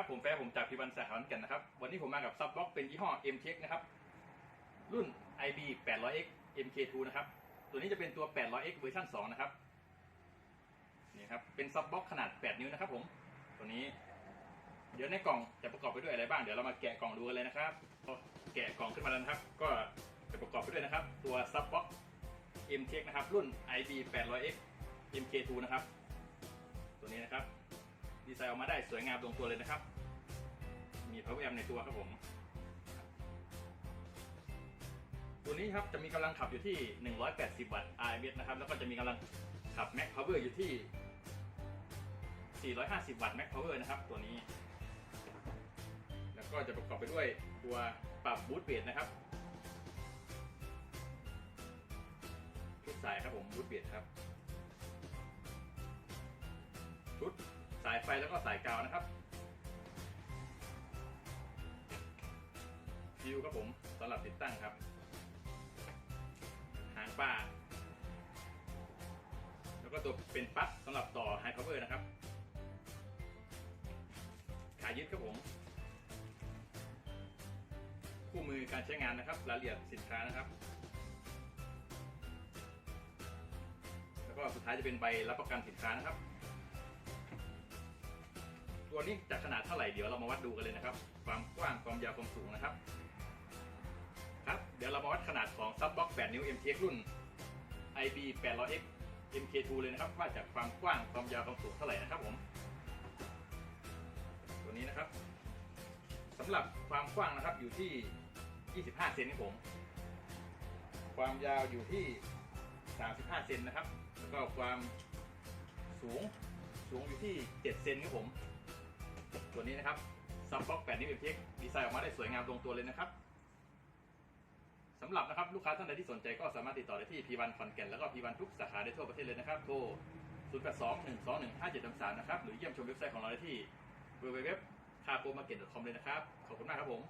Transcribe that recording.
ับ ผมแป๊ะผมจากพิบันสาขาขอนก่นนะครับ วันนี้ผมมากับซับบล็อกเป็นยี่ห้อ m t e c h นะครับ รุ่น IB 800X MK2 นะครับ ตัวนี้จะเป็นตัว 800X เวอร์ชัน2นะครับ นี่ครับ เป็นซับบล็อกขนาด 8 นิ้วนะครับผม ตัวนี้ เดี๋ยวในกล่องจะประกอบไปด้วยอะไรบ้าง เดี๋ยวเรามาแกะกล่องดูกันเลยนะครับ แกะกล่องขึ้นมาแล้วครับ ก็จะประกอบไปด้วยนะครับ ตัวซับบล็อก m t e c h นะครับ รุ่น IB 800X MK2 นะครับ ตัวนี้นะครับ ดีไซน์ออกมาได้สวยงามตรงตัวเลยนะครับ มี power amp ในตัวครับผม ตัวนี้ครับจะมีกำลังขับอยู่ที่ 180 วัตต์ RMS นะครับ แล้วก็จะมีกำลังขับ max power อยู่ที่ 450 วัตต์ max power นะครับ ตัวนี้ แล้วก็จะประกอบไปด้วยตัวปรับบูทเบสนะครับชุดสายครับผมบูทเบสครับ ไฟแล้วก็สายกาวนะครับฟิวครับผมสำหรับติดตั้งครับ หางป้าแล้วก็ตัวเป็นปลั๊กสำหรับต่อไฮพาวเวอร์นะครับ ขายึดครับผม คู่มือการใช้งานนะครับ รายละเอียดสินค้านะครับ แล้วก็สุดท้ายจะเป็นใบรับประกันสินค้านะครับ ตัวนี้จะขนาดเท่าไหร่เดี๋ยวเรามาวัดดูกันเลยนะครับ ความกว้างความยาวความสูงนะครับ ครับเดี๋ยวเรามาวัดขนาดของซับบ็อก8นิ้ว MTX รุ่น IB 800X MK2 เลยนะครับ ว่าจากความกว้างความยาวความสูงเท่าไหร่นะครับผมตัวนี้นะครับสำหรับความกว้างนะครับอยู่ที่ 25 เซนครับผม ความยาวอยู่ที่ 35 เซนนะครับ แล้วก็ความสูงสูงอยู่ที่ 7 เซนครับผม ตัวนี้นะครับซับบ็อกแปดนิ้ว MTX ดีไซน์ออกมาได้สวยงามตรงตัวเลยนะครับสำหรับนะครับลูกค้าท่านใดที่สนใจก็สามารถติดต่อได้ที่พีวันขอนแก่นแล้วก็พีวันทุกสาขาได้ทั่วประเทศเลยนะครับโทร 0 8 2 1 2 1 5 7 3 3 นะครับ หรือเยี่ยมชมเว็บไซต์ของเราได้ที่ www c a r p o m a r k e t c o m เลยนะครับ ขอบคุณมากครับผม